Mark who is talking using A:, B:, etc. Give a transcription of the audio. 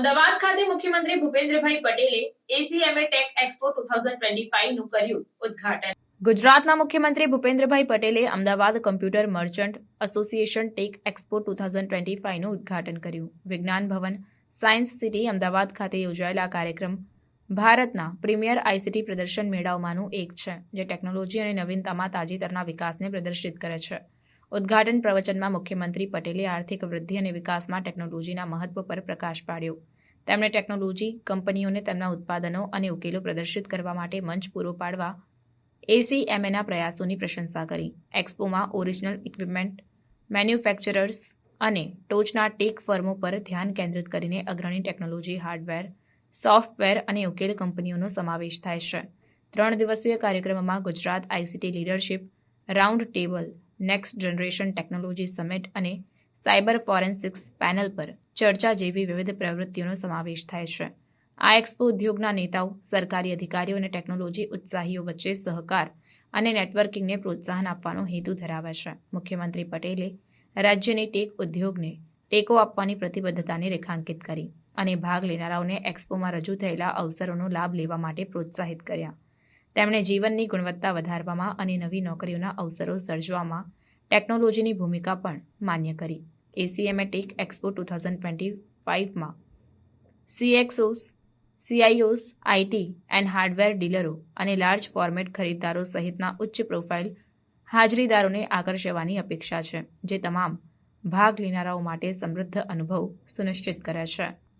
A: અમદાવાદ ખાતે મુખ્યમંત્રી ભૂપેન્દ્રભાઈ પટેલે ACMA tech expo two twenty કર્યું ઉદઘાટન. ગુજરાતના મુખ્યમંત્રી ભૂપેન્દ્રભાઈ પટેલે Ahmedabad computer merchant association tech expo two thousand twenty ફાઈવનું ઉદઘાટન કર્યું. વિજ્ઞાન ભવન, સાયન્સ સિટી, અમદાવાદ ખાતે યોજાયેલા કાર્યક્રમ ભારતના પ્રીમિયર આઈસીટી પ્રદર્શન મેળાઓમાંનું એક છે, જે ટેકનોલોજી અને નવીનતામાં તાજેતરના વિકાસને પ્રદર્શિત કરે છે. ઉદ્ઘાટન પ્રવચનમાં મુખ્યમંત્રી પટેલે આર્થિક વૃદ્ધિ અને વિકાસમાં ટેકનોલોજીના મહત્વ પર પ્રકાશ પાડ્યો. તેમણે ટેકનોલોજી, કંપનીઓને તેમના ઉત્પાદનો અને ઉકેલો પ્રદર્શિત કરવા માટે મંચ પૂરો પાડવા એસીએમએના પ્રયાસોની પ્રશંસા કરી. એક્સપોમાં ઓરિજિનલ ઇક્વિપમેન્ટ, મેન્યુફેક્ચરર્સ અને ટોચના ટેક ફર્મો પર ધ્યાન કેન્દ્રિત કરીને અગ્રણી ટેકનોલોજી, હાર્ડવેર, સોફ્ટવેર અને ઉકેલ કંપનીઓનો સમાવેશ થાય છે. ત્રણ દિવસીય કાર્યક્રમમાં Gujarat ICT leadership, round table, next generation technology summit અને સાયબર ફોરેન્સિક્સ પેનલ પર ચર્ચા જેવી વિવિધ પ્રવૃત્તિઓનો સમાવેશ થાય છે. આ એક્સપો ઉદ્યોગના નેતાઓ, સરકારી અધિકારીઓ અને ટેકનોલોજી ઉત્સાહીઓ વચ્ચે સહકાર અને નેટવર્કિંગને પ્રોત્સાહન આપવાનો હેતુ ધરાવે છે. મુખ્યમંત્રી પટેલે રાજ્યની ટેક ઉદ્યોગને ટેકો આપવાની પ્રતિબદ્ધતાને રેખાંકિત કરી અને ભાગ લેનારાઓને એક્સપોમાં રજૂ થયેલા અવસરોનો લાભ લેવા માટે પ્રોત્સાહિત કર્યા. તેમણે જીવનની ગુણવત્તા વધારવામાં અને નવી નોકરીઓના અવસરો સર્જવામાં ટેકનોલોજીની ભૂમિકા પણ માન્ય કરી. ACMA tech expo two thousand twenty ફાઇવમાં CXOs CIOs, IT and hardware ડીલરો અને લાર્જ ફોર્મેટ ખરીદદારો સહિતના ઉચ્ચ પ્રોફાઇલ હાજરીદારોને આકર્ષવાની અપેક્ષા છે, જે તમામ ભાગ લેનારાઓ માટે સમૃદ્ધ અનુભવ સુનિશ્ચિત કરે છે.